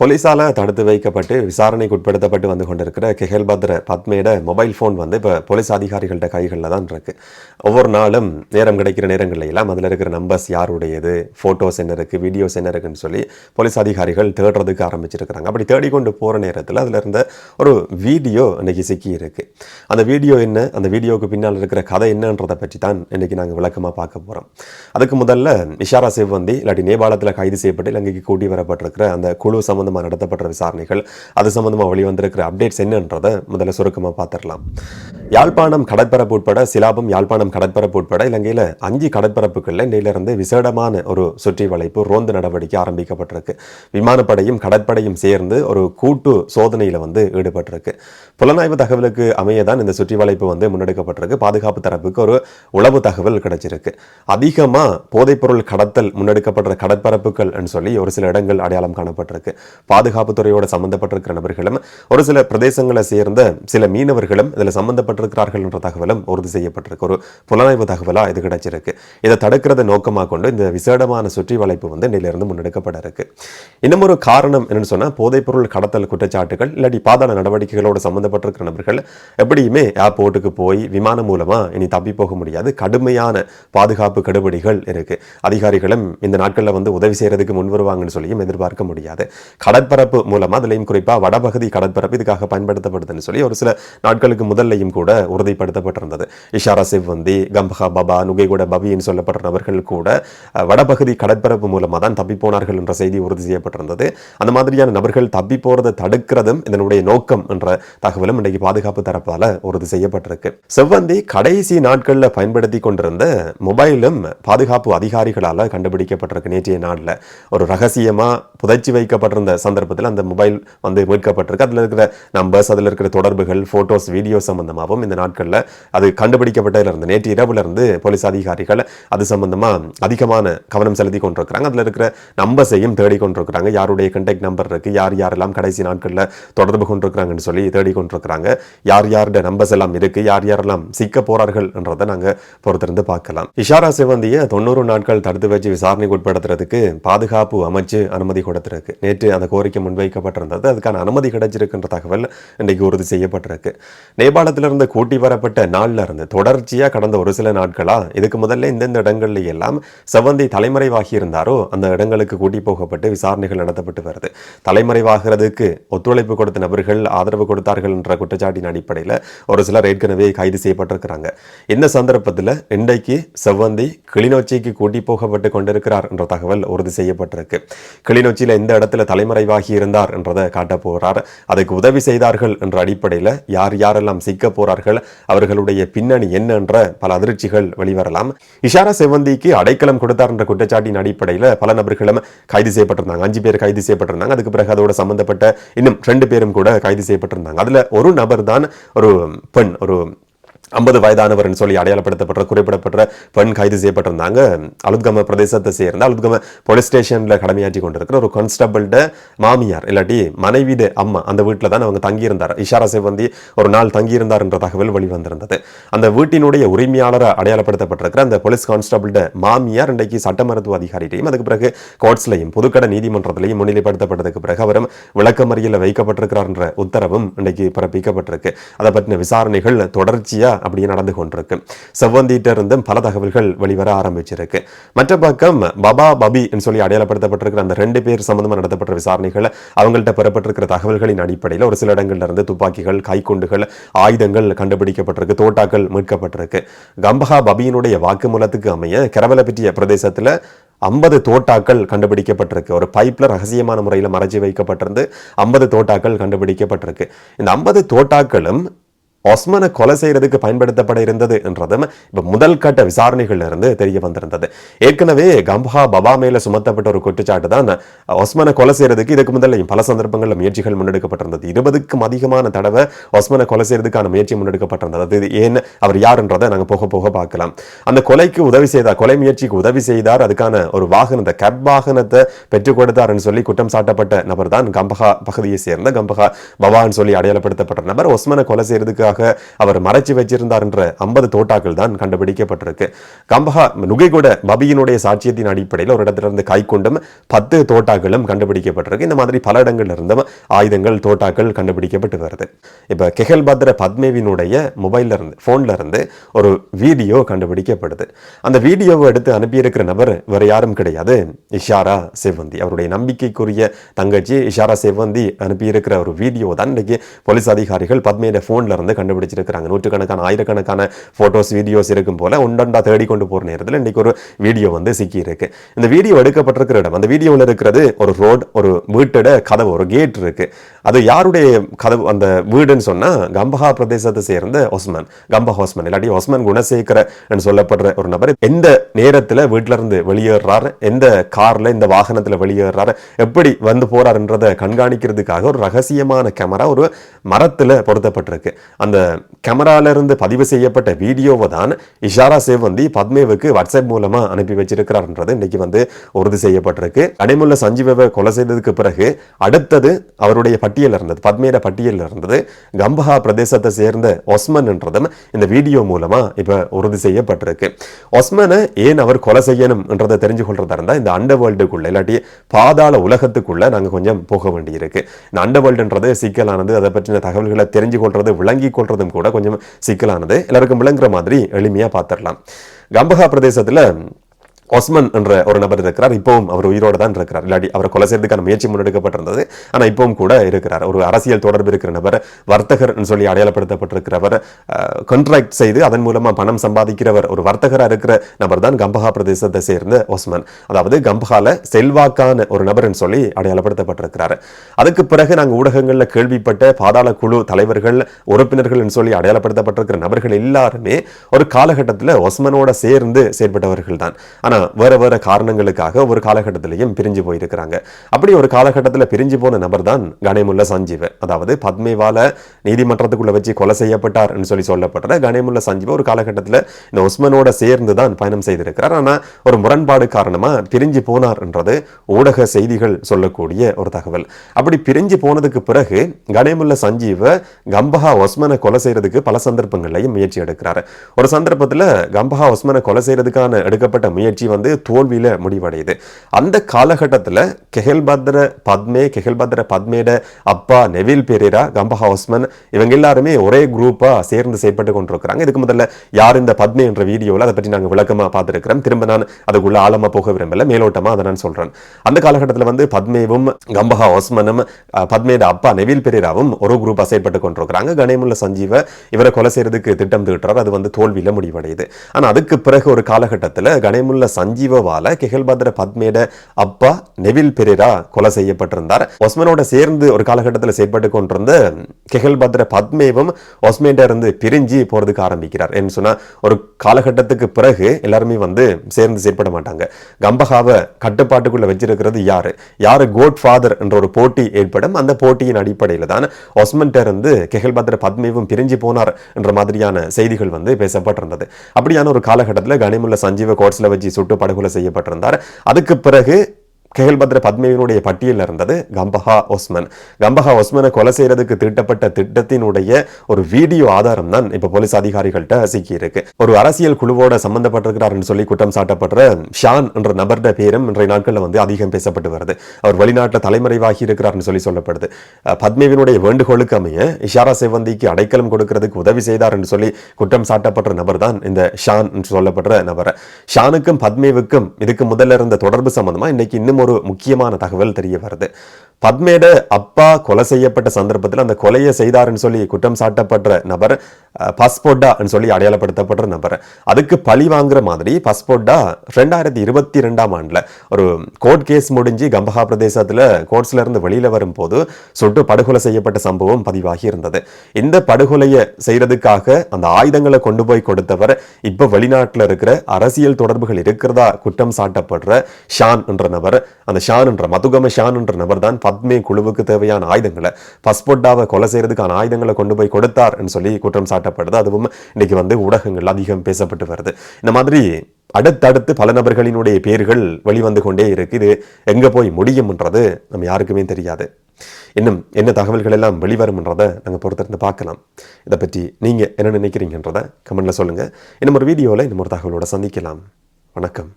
போலீஸால் தடுத்து வைக்கப்பட்டு விசாரணைக்கு உட்படுத்தப்பட்டு வந்து கொண்டிருக்கிற கெஹல் பத்ர பத்மேட மொபைல் ஃபோன் வந்து இப்போ போலீஸ் அதிகாரிகள்கிட்ட கைகளில் தான் இருக்குது ஒவ்வொரு நாளும் நேரம் கிடைக்கிற நேரங்கள்ல எல்லாம் அதில் இருக்கிற நம்பர்ஸ் யாருடையது ஃபோட்டோஸ் என்ன இருக்குது வீடியோஸ் என்ன இருக்குன்னு சொல்லி போலீஸ் அதிகாரிகள் தேடுறதுக்கு ஆரம்பிச்சிருக்கிறாங்க. அப்படி தேடிக்கொண்டு போகிற நேரத்தில் அதில் இருந்த ஒரு வீடியோ இன்றைக்கி சிக்கி இருக்குது அந்த வீடியோ என்ன? அந்த வீடியோவுக்கு பின்னால் இருக்கிற கதை என்னன்றதை பற்றி தான் இன்றைக்கி நாங்கள் விளக்கமாக பார்க்க போகிறோம் அதுக்கு முதல்ல இஷாரா சிவந்தி இல்லாட்டி நேபாளத்தில் கைது செய்யப்பட்டு இலங்கைக்கு கூட்டி வரப்பட்டிருக்கிற அந்த குழு சம்மந்தமாக நடத்தப்பட்ட விசாரணைகள் அது சம்மந்தமாக வெளிவந்திருக்கிற அப்டேட்ஸ் என்னன்றதை முதல்ல சுருக்கமாக பார்த்துடலாம். யாழ்ப்பாணம் கடற்பரப்பு உட்பட சிலாபம் யாழ்ப்பாணம் கடற்பரப்பு உட்பட இலங்கையில் அஞ்சு கடற்பரப்புகளில் இன்றையிலிருந்து விசேடமான ஒரு சுற்றி வளைப்பு ரோந்து நடவடிக்கை ஆரம்பிக்கப்பட்டிருக்கு. விமானப்படையும் கடற்படையும் சேர்ந்து ஒரு கூட்டு சோதனையில் வந்து ஈடுபட்டிருக்கு. புலனாய்வு தகவலுக்கு அமையதான் தான் இந்த சுற்றி வளைப்பு வந்து முன்னெடுக்கப்பட்டிருக்கு. பாதுகாப்பு தரப்புக்கு ஒரு உளவு தகவல் கிடைச்சிருக்கு. அதிகமாக போதைப்பொருள் கடத்தல் முன்னெடுக்கப்படுற கடற்பரப்புகள் சொல்லி ஒரு சில இடங்கள் அடையாளம் காணப்பட்டிருக்கு. பாதுகாப்பு துறையோட சம்பந்தப்பட்டிருக்கிற நபர்களும் ஒரு சில பிரதேசங்களை சேர்ந்த சில மீனவர்களும் இதில் சம்பந்தப்பட்டிருக்கிறார்கள் என்ற தகவலும் உறுதி செய்யப்பட்டிருக்கு. ஒரு புலனாய்வு தகவலாக இது கிடைச்சிருக்கு. இதை தடுக்கிறத நோக்கமாக கொண்டு இந்த விசேடமான சுற்றி வளைப்பு வந்து இன்னிலிருந்து முன்னெடுக்கப்பட இருக்கு இன்னும் ஒரு காரணம் என்னன்னு சொன்னால் போதைப்பொருள் கடத்தல் குற்றச்சாட்டுகள் இல்லாட்டி பாதாள நடவடிக்கைகளோடு சம்பந்தப்பட்டிருக்கிற நபர்கள் எப்படி எப்படியுமே ஏர்போர்ட்டுக்கு போய் விமானம் மூலமாக இனி தப்பி போக முடியாது. கடுமையான பாதுகாப்பு கடுபடிகள் இருக்குது அதிகாரிகளும் இந்த நாட்களில் வந்து உதவி செய்கிறதுக்கு முன் வருவாங்கன்னு சொல்லியும் எதிர்பார்க்க முடியாது. கடற்பரப்பு மூலமாக அதுலேயும் குறிப்பாக வடபகுதி கடற்பரப்பு இதுக்காக பயன்படுத்தப்படுதுன்னு சொல்லி ஒரு சில நாட்களுக்கு முதல்லையும் கூட உறுதிப்படுத்தப்பட்டிருந்தது. இஷாரா சிவ்வந்தி கம்பஹா பபா நுகைகூட பபின்னு சொல்லப்படுற நபர்கள் கூட வடபகுதி கடற்பரப்பு மூலமாக தான் தப்பி போனார்கள் என்ற செய்தி உறுதி செய்யப்பட்டிருந்தது. அந்த மாதிரியான நபர்கள் தப்பி போகிறத தடுக்கிறதும் இதனுடைய நோக்கம் என்ற தகவலும் இன்றைக்கு பாதுகாப்பு தரப்பால் உறுதி செய்யப்பட்டிருக்கு. செவ்வந்தி கடைசி நாட்களில் பயன்படுத்தி கொண்டிருந்த மொபைலும் பாதுகாப்பு அதிகாரிகளால் கண்டுபிடிக்கப்பட்டிருக்கு நேற்றைய நாளில். ஒரு ரகசியமாக புதைச்சி வைக்கப்பட்டிருந்த சந்தர்ப்பத்தில் அந்த மொபைல் வந்து மீட்கப்பட்டிருக்கு. அதுல இருக்கிற நம்பர்ஸ் அதில் இருக்கிற தொடர்புகள் போட்டோஸ் வீடியோ சம்பந்தமாகவும் இந்த நாட்கள்ல அது கண்டுபிடிக்கப்பட்டதிலிருந்து நேற்று இரவுல இருந்து போலீஸ் அதிகாரிகள் அது சம்பந்தமாக அதிகமான கவனம் செலுத்தி கொண்டிருக்கிறாங்க. அதுல இருக்கிற நம்பர்ஸையும் தேடி கொண்டிருக்கிறாங்க. யாருடைய கண்டெக்ட் நம்பர் இருக்கு? யார் யாரெல்லாம் கடைசி நாட்களில் தொடர்பு கொண்டிருக்கிறாங்கன்னு சொல்லி தேடி கொண்டிருக்கிறாங்க. யார் யாருடைய நம்பர்ஸ் எல்லாம் இருக்கு யார் யாரெல்லாம் சிக்க போறார்கள் என்றதை நாங்க பொறுத்திருந்து பார்க்கலாம். இஷாரா சிவந்திய தொண்ணூறு நாட்கள் தடுத்து வச்சு விசாரணைக்கு உட்படுத்துறதுக்கு பாதுகாப்பு அமைச்சு அனுமதி கொடுத்திருக்கு. நேற்று அந்த கோரிக்கை முன்வைக்கப்பட்டிருந்தது. அதுக்கான அனுமதி கிடைச்சிருக்குன்ற தகவல் இன்றைக்கு உறுதி செய்யப்பட்டிருக்கு. நேபாளத்திலிருந்து கூட்டி வரப்பட்ட நாளில் இருந்து தொடர்ச்சியா கடந்த ஒரு சில நாட்களா இதுக்கு முதல்ல இந்தந்த இடங்கள்ல எல்லாம் செவந்தி தலைமறைவாகி இருந்தாரோ அந்த இடங்களுக்கு கூட்டி போகப்பட்டு விசாரணைகள் நடத்தப்பட்டு வருது. தலைமறைவாகிறதுக்கு ஒத்துழைப்பு கொடுத்த நபர்கள் ஆதரவு கொடுத்தார்கள் என்ற குற்றச்சாட்டின் அடிப்படையில் ஒரு சிலர் ஏற்கனவே கைது செய்யப்பட்டிருக்கிறாங்க. இந்த சந்தர்ப்பத்தில் இன்றைக்கு செவ்வந்தி கிளிநொச்சிக்கு கூட்டி போகப்பட்டு கொண்டிருக்கிறார் என்ற தகவல் உறுதி செய்யப்பட்டிருக்கு. கிளிநொச்சியில் இந்த இடத்துல தலைமறைவாகி இருந்தார் என்றதை காட்ட போகிறார். அதுக்கு உதவி செய்தார்கள் என்ற அடிப்படையில் யார் யாரெல்லாம் சிக்க போறார்கள் அவர்களுடைய பின்னணி என்ன என்ற பல அதிர்ச்சிகள் வெளிவரலாம். இஷாரா செவந்திக்கு அடைக்கலம் கொடுத்தார் என்ற குற்றச்சாட்டின் அடிப்படையில் பல நபர்களும் கைது செய்யப்பட்டிருந்தாங்க. அஞ்சு பேர் கைது செய்யப்பட்டிருந்தாங்க. அதுக்கு பிறகு அதோட சம்பந்தப்பட்ட இன்னும் ரெண்டு பேரும் கூட கைது செய்யப்பட்டிருந்தாங்க. அதுல ஒரு நபர் தான் ஒரு பெண் ஒரு ஐம்பது வயதானவர்னு சொல்லி அடையாளப்படுத்தப்பட்ட குறிப்பிடப்பட்ட பெண் கைது செய்யப்பட்டிருந்தாங்க அலுத்கம பிரதேசத்தை சேர்ந்த அலுத்கம போலீஸ் ஸ்டேஷன்ல கடமையாற்றி கொண்டிருக்கிற ஒரு கான்ஸ்டபிள்ட மாமியார் இல்லாட்டி மனைவிட அம்மா அந்த வீட்டில் தான் அவங்க தங்கியிருந்தார். இஷாரா சிவந்தி ஒரு நாள் தங்கியிருந்தார் என்ற தகவல் வெளிவந்திருந்தது. அந்த வீட்டினுடைய உரிமையாளரை அடையாளப்படுத்தப்பட்டிருக்கிற அந்த போலீஸ் கான்ஸ்டபிள்ட மாமியார் இன்றைக்கு சட்ட மருத்துவ அதிகாரிகிட்டையும் அதுக்கு பிறகு கோர்ட்ஸ்லையும் புதுக்கடை நீதிமன்றத்திலையும் முன்னிலைப்படுத்தப்பட்டதுக்கு பிறகு அவரும் விளக்கமறியில் வைக்கப்பட்டிருக்கிறார் என்ற உத்தரவும் இன்றைக்கு பிறப்பிக்கப்பட்டிருக்கு. அதை பற்றின விசாரணைகள் தொடர்ச்சியாக அப்படியே நடந்து கொண்டிருக்கு. செவ்வந்திட்ட இருந்தும் பல தகவல்கள் வெளிவர ஆரம்பிச்சிருக்கு. மற்ற பக்கம் பபா பபி சொல்லி அடையாளப்படுத்தப்பட்டிருக்கிற அந்த ரெண்டு பேர் சம்பந்தமாக நடத்தப்பட்ட விசாரணைகள் அவங்கள்ட்ட பெறப்பட்டிருக்கிற தகவல்களின் அடிப்படையில் ஒரு சில இடங்கள்ல இருந்து துப்பாக்கிகள் கைக்குண்டுகள் ஆயுதங்கள் கண்டுபிடிக்கப்பட்டிருக்கு தோட்டாக்கள் மீட்கப்பட்டிருக்கு. கம்பஹா பபியினுடைய வாக்குமூலத்துக்கு அமைய கெரவலபெட்டிய பிரதேசத்தில் ஐம்பது தோட்டாக்கள் கண்டுபிடிக்கப்பட்டிருக்கு. ஒரு பைப்ல ரகசியமான முறையில் மறைச்சி வைக்கப்பட்டிருந்து ஐம்பது தோட்டாக்கள் கண்டுபிடிக்கப்பட்டிருக்கு. இந்த ஐம்பது தோட்டாக்களும் ஒஸ்மனை கொலை செய்யறதுக்கு பயன்படுத்தப்பட இருந்தது என்றதும் இப்போ முதல் கட்ட விசாரணைகள்ல இருந்து தெரிய வந்திருந்தது. ஏற்கனவே கம்பஹா பபா மேல சுமத்தப்பட்ட ஒரு குற்றச்சாட்டு தான் ஒஸ்மனை கொலை செய்யறதுக்கு இதுக்கு முதல்ல பல சந்தர்ப்பங்களில் முயற்சிகள் முன்னெடுக்கப்பட்டிருந்தது. இருபதுக்கும் அதிகமான தடவை ஒஸ்மனை கொலை செய்யறதுக்கான முயற்சி முன்னெடுக்கப்பட்டிருந்தது. இது ஏன் அவர் யாருன்றதை நாங்கள் போக போக பார்க்கலாம். அந்த கொலைக்கு உதவி செய்தார் கொலை முயற்சிக்கு உதவி செய்தார். அதுக்கான ஒரு வாகனத்தை கேப் வாகனத்தை பெற்றுக் கொடுத்தார்னு சொல்லி குற்றம் சாட்டப்பட்ட நபர் தான் கம்பஹா பகுதியை சேர்ந்த கம்பஹா பவான்னு சொல்லி அடையாளப்படுத்தப்பட்ட நபர். ஒஸ்மனை கொலை செய்யறதுக்கு காலத்துக்காக அவர் மறைச்சு வச்சிருந்தார் என்ற ஐம்பது தோட்டாக்கள் தான் கண்டுபிடிக்கப்பட்டிருக்கு. கம்பஹா நுகைகூட பபியினுடைய சாட்சியத்தின் அடிப்படையில் ஒரு இடத்திலிருந்து கைக்கொண்டும் பத்து தோட்டாக்களும் கண்டுபிடிக்கப்பட்டிருக்கு. இந்த மாதிரி பல இடங்கள்ல இருந்தும் ஆயுதங்கள் தோட்டாக்கள் கண்டுபிடிக்கப்பட்டு வருது. இப்போ கெஹல் பத்ர பத்மேவினுடைய மொபைல்ல இருந்து ஃபோன்ல இருந்து ஒரு வீடியோ கண்டுபிடிக்கப்படுது. அந்த வீடியோவை எடுத்து அனுப்பியிருக்கிற நபர் வேற யாரும் கிடையாது. இஷாரா செவ்வந்தி. அவருடைய நம்பிக்கைக்குரிய தங்கச்சி இஷாரா செவ்வந்தி அனுப்பியிருக்கிற ஒரு வீடியோ தான் இன்னைக்கு போலீஸ் அதிகாரிகள் பத்மேட ஃபோன்ல இருந்து கண்டுபிடிச்சிருக்கிறாங்க. நூற்றுக்கணக்கான ஆயிரக்கணக்கான ஃபோட்டோஸ் வீடியோஸ் இருக்கும் போல ஒன்றொண்டா தேடி கொண்டு போகிற நேரத்தில் இன்னைக்கு ஒரு வீடியோ வந்து சிக்கி இருக்கு இந்த வீடியோ எடுக்கப்பட்டிருக்கிற இடம் அந்த வீடியோவில் இருக்கிறது ஒரு ரோட் ஒரு வீட்டோட கதவு ஒரு கேட் இருக்கு. அது யாருடைய கதவு அந்த வீடுன்னு சொன்னா கம்பஹா பிரதேசத்தை சேர்ந்த ஒஸ்மான். கம்பா ஒஸ்மான் இல்லாட்டி ஒஸ்மான் குணசேகர என்று சொல்லப்படுற ஒரு நபர். எந்த நேரத்துல வீட்டுல இருந்து வெளியேறாரு? எந்த கார்ல இந்த வாகனத்துல வெளியேறாரு? எப்படி வந்து போறாருன்றதை கண்காணிக்கிறதுக்காக ஒரு ரகசியமான கேமரா ஒரு மரத்துல பொருத்தப்பட்டிருக்கு. அந்த கேமரால இருந்து பதிவு செய்யப்பட்ட வீடியோவை தான் இஷாரா சேவந்தி பத்மேவுக்கு வாட்ஸ்அப் மூலமா அனுப்பி வச்சிருக்கிறார்ன்றது இன்னைக்கு வந்து உறுதி செய்யப்பட்டிருக்கு. அடைமுள்ள சஞ்சீவை கொலை செய்ததுக்கு பிறகு அடுத்தது அவருடைய பட்டியலில் இருந்தது பத்மேட பட்டியலில் இருந்தது. கம்பஹா பிரதேசத்தை சேர்ந்த ஒஸ்மன்ன்றதும் இந்த வீடியோ மூலமாக இப்போ உறுதி செய்யப்பட்டிருக்கு. ஒஸ்மனை ஏன் அவர் கொலை செய்யணும்ன்றதை தெரிஞ்சு கொள்றதா இருந்தால் இந்த அண்டர் இல்லாட்டி பாதாள உலகத்துக்குள்ள நாங்கள் கொஞ்சம் போக வேண்டியிருக்கு. இந்த அண்டர் வேர்ல்டுன்றது சிக்கலானது அதை பற்றின தகவல்களை தெரிஞ்சு கொள்றது விளங்கி கொள்றதும் கூட கொஞ்சம் சிக்கலானது. எல்லாருக்கும் விளங்குற மாதிரி எளிமையாக பார்த்துடலாம் கம்பஹா பிரதேசத்தில் ஒஸ்மன் என்ற ஒரு நபர் இருக்கிறார். இப்பவும் அவர் உயிரோடு தான் இருக்கிறார். இல்லாட்டி அவரை கொலை செய்யறதுக்கான முயற்சி முன்னெடுக்கப்பட்டிருந்தது. ஆனா இப்பவும் கூட இருக்கிறார். ஒரு அரசியல் தொடர்பு இருக்கிற நபர் வர்த்தகர் சொல்லி அடையாளப்படுத்தப்பட்டிருக்கிறவர் கான்ட்ராக்ட் செய்து அதன் மூலமா பணம் சம்பாதிக்கிறவர் ஒரு வர்த்தகரா இருக்கிற நபர் தான் கம்பஹா பிரதேசத்தை சேர்ந்த ஒஸ்மன் அதாவது கம்பஹால செல்வாக்கான ஒரு நபர்னு சொல்லி அடையாளப்படுத்தப்பட்டிருக்கிறார். அதுக்கு பிறகு நாங்க ஊடகங்கள்ல கேள்விப்பட்ட பாதாள குழு தலைவர்கள் உறுப்பினர்கள் சொல்லி அடையாளப்படுத்தப்பட்டிருக்கிற நபர்கள் எல்லாருமே ஒரு காலகட்டத்தில் ஒஸ்மனோட சேர்ந்து செயற்பட்டவர்கள் தான். ஆனா வேற வேற காரணங்களுக்காக ஒரு காலகட்டத்திலையும் பிரிஞ்சு போயிருக்கிறாங்க. அப்படி ஒரு காலகட்டத்தில் பிரிஞ்சு போன நபர் தான் கணேமுல்ல சஞ்சீவ். அதாவது பத்மேவால நீதிமன்றத்துக்குள்ள வச்சு கொலை செய்யப்பட்டார் சொல்லி சொல்லப்படுற கணேமுல்ல சஞ்சீவ் ஒரு காலகட்டத்தில் இந்த உஸ்மனோட சேர்ந்து தான் பயணம் செய்திருக்கிறார். ஆனால் ஒரு முரண்பாடு காரணமாக பிரிஞ்சு போனார் என்றது ஊடக செய்திகள் சொல்லக்கூடிய ஒரு தகவல். அப்படி பிரிஞ்சு போனதுக்கு பிறகு கணேமுல்ல சஞ்சீவ கம்பஹா ஒஸ்மனை கொலை செய்யறதுக்கு பல சந்தர்ப்பங்களையும் முயற்சி எடுக்கிறார். ஒரு சந்தர்ப்பத்தில் கம்பஹா ஒஸ்மனை கொலை செய்யறதுக்கான எடுக்கப்பட்ட முயற்சி வந்து தோல்வியில் முடிவடையுது. அந்த காலகட்டத்தில் கெஹல்பத்ர பத்மே கெஹல்பத்ர பத்மேட அப்பா நெவில் பெரேரா கம்பா ஹவுஸ்மன் இவங்க எல்லாருமே ஒரே குரூப்பாக சேர்ந்து செயல்பட்டு கொண்டிருக்கிறாங்க. இதுக்கு முதல்ல யார் இந்த பத்மே என்ற வீடியோவில் அதை பற்றி நாங்கள் விளக்கமாக பார்த்துருக்கிறோம். திரும்ப நான் அதுக்குள்ள ஆழமாக போக விரும்பல. மேலோட்டமாக அதை நான் சொல்கிறேன் அந்த காலகட்டத்தில் வந்து பத்மேவும் கம்பஹா ஒஸ்மனும் பத்மேட அப்பா நெவில் பெரேராவும் ஒரு குரூப்பாக செயல்பட்டு கொண்டிருக்கிறாங்க. கணேமுல்ல சஞ்சீவ இவரை கொலை செய்யறதுக்கு திட்டம் தீட்டுறார். அது வந்து தோல்வியில் முடிவடையுது. ஆனால் அதுக்கு பிறகு ஒரு காலகட்டத்தில் கணேமுல்ல சஞ்சீவவால கெஹல்பத்ர பத்மேட அப்பா நெவில் பெரேரா கொலை செய்யப்பட்டிருந்தார். ஒஸ்மனோட சேர்ந்து ஒரு காலகட்டத்தில் செயற்பட்டு கொண்டிருந்த கெஹல்பத்ர பத்மேவும் ஒஸ்மேட்ட இருந்து பிரிஞ்சு போறதுக்கு ஆரம்பிக்கிறார் என்று சொன்னா ஒரு காலகட்டத்துக்கு பிறகு எல்லாருமே வந்து சேர்ந்து செயற்பட மாட்டாங்க. கம்பஹாவை கட்டுப்பாட்டுக்குள்ள வச்சிருக்கிறது யாரு? யாரு கோட் ஃபாதர் என்ற ஒரு போட்டி ஏற்படும் அந்த போட்டியின் அடிப்படையில் தான் ஒஸ்மன்ட்ட இருந்து கெஹல்பத்ர பத்மேவும் பிரிஞ்சு போனார் என்ற மாதிரியான செய்திகள் வந்து பேசப்பட்டிருந்தது. அப்படியான ஒரு காலகட்டத்தில் கனிமுல்ல சஞ்சீவ கோட்ஸ்ல வச்சு சுட்டு படுகொலை செய்யப்பட்டிருந்தார். அதுக்கு பிறகு கேகல்பத்ர பத்மேவினுடைய பட்டியலில் இருந்தது கம்பஹா ஒஸ்மன். கம்பஹா ஒஸ்மனை கொலை செய்யறதுக்கு திட்டப்பட்ட திட்டத்தினுடைய ஒரு வீடியோ ஆதாரம் தான் இப்போ போலீஸ் அதிகாரிகள்கிட்ட சிக்கி இருக்கு ஒரு அரசியல் குழுவோட சம்பந்தப்பட்டிருக்கிறார்னு சொல்லி குற்றம் சாட்டப்படுற ஷான் என்ற நபருடைய பேரும் இன்றைய நாட்களில் வந்து அதிகம் பேசப்பட்டு வருது. அவர் வெளிநாட்டில் தலைமறைவாகி இருக்கிறார்னு சொல்லி சொல்லப்படுது. அஹ், பத்மேவினுடைய வேண்டுகோளுக்கு அமைய இஷாரா செவந்திக்கு அடைக்கலம் கொடுக்கிறதுக்கு உதவி செய்தார் என்று சொல்லி குற்றம் சாட்டப்பட்ட நபர் தான் இந்த ஷான் என்று சொல்லப்படுற நபர். ஷானுக்கும் பத்மேவுக்கும் இதுக்கு முதல்ல இருந்த தொடர்பு சம்பந்தமா இன்னைக்கு இன்னும் ஒரு முக்கியமான தகவல் தெரிய வருது. பத்மேட அப்பா கொலை செய்யப்பட்ட சந்தர்ப்பத்தில் அந்த கொலையை செய்தார்னு சொல்லி குற்றம் சாட்டப்படுற நபர் பாஸ்போர்ட்டான்னு சொல்லி அடையாளப்படுத்தப்படுற நபர். அதுக்கு பழி வாங்குற மாதிரி பாஸ்போர்ட்டா ரெண்டாயிரத்தி இருபத்தி ரெண்டாம் ஆண்டுல ஒரு கோர்ட் கேஸ் முடிஞ்சு கம்பஹா பிரதேசத்துல கோர்ட்ஸ்ல இருந்து வெளியில வரும்போது சுட்டு படுகொலை செய்யப்பட்ட சம்பவம் பதிவாகி இருந்தது. இந்த படுகொலையை செய்யறதுக்காக அந்த ஆயுதங்களை கொண்டு போய் கொடுத்தவர் இப்போ வெளிநாட்டில் இருக்கிற அரசியல் தொடர்புகள் இருக்கிறதா குற்றம் சாட்டப்படுற ஷான் என்ற நபர். அந்த ஷான் என்ற மதுகம ஷான் என்ற நபர் தான் பத்மே குழுவுக்கு தேவையான ஆயுதங்களை பஸ்போட்டாவை கொலை செய்யறதுக்கான ஆயுதங்களை கொண்டு போய் கொடுத்தார்னு சொல்லி குற்றம் சாட்டப்படுது. அதுவும் இன்னைக்கு வந்து ஊடகங்கள் அதிகம் பேசப்பட்டு வருது. இந்த மாதிரி அடுத்தடுத்து பல நபர்களினுடைய பேர்கள் வெளிவந்து கொண்டே இருக்கு. இது எங்க போய் முடியும்ன்றது நம்ம யாருக்குமே தெரியாது. இன்னும் என்ன தகவல்கள் எல்லாம் வெளிவரும்ன்றதை நாங்கள் பொறுத்திருந்து பார்க்கலாம். இதை பற்றி நீங்கள் என்ன நினைக்கிறீங்கன்றதை கமெண்ட்டில் சொல்லுங்கள் இன்னும் ஒரு வீடியோவில் இன்னும் ஒரு தகவலோட சந்திக்கலாம். வணக்கம்.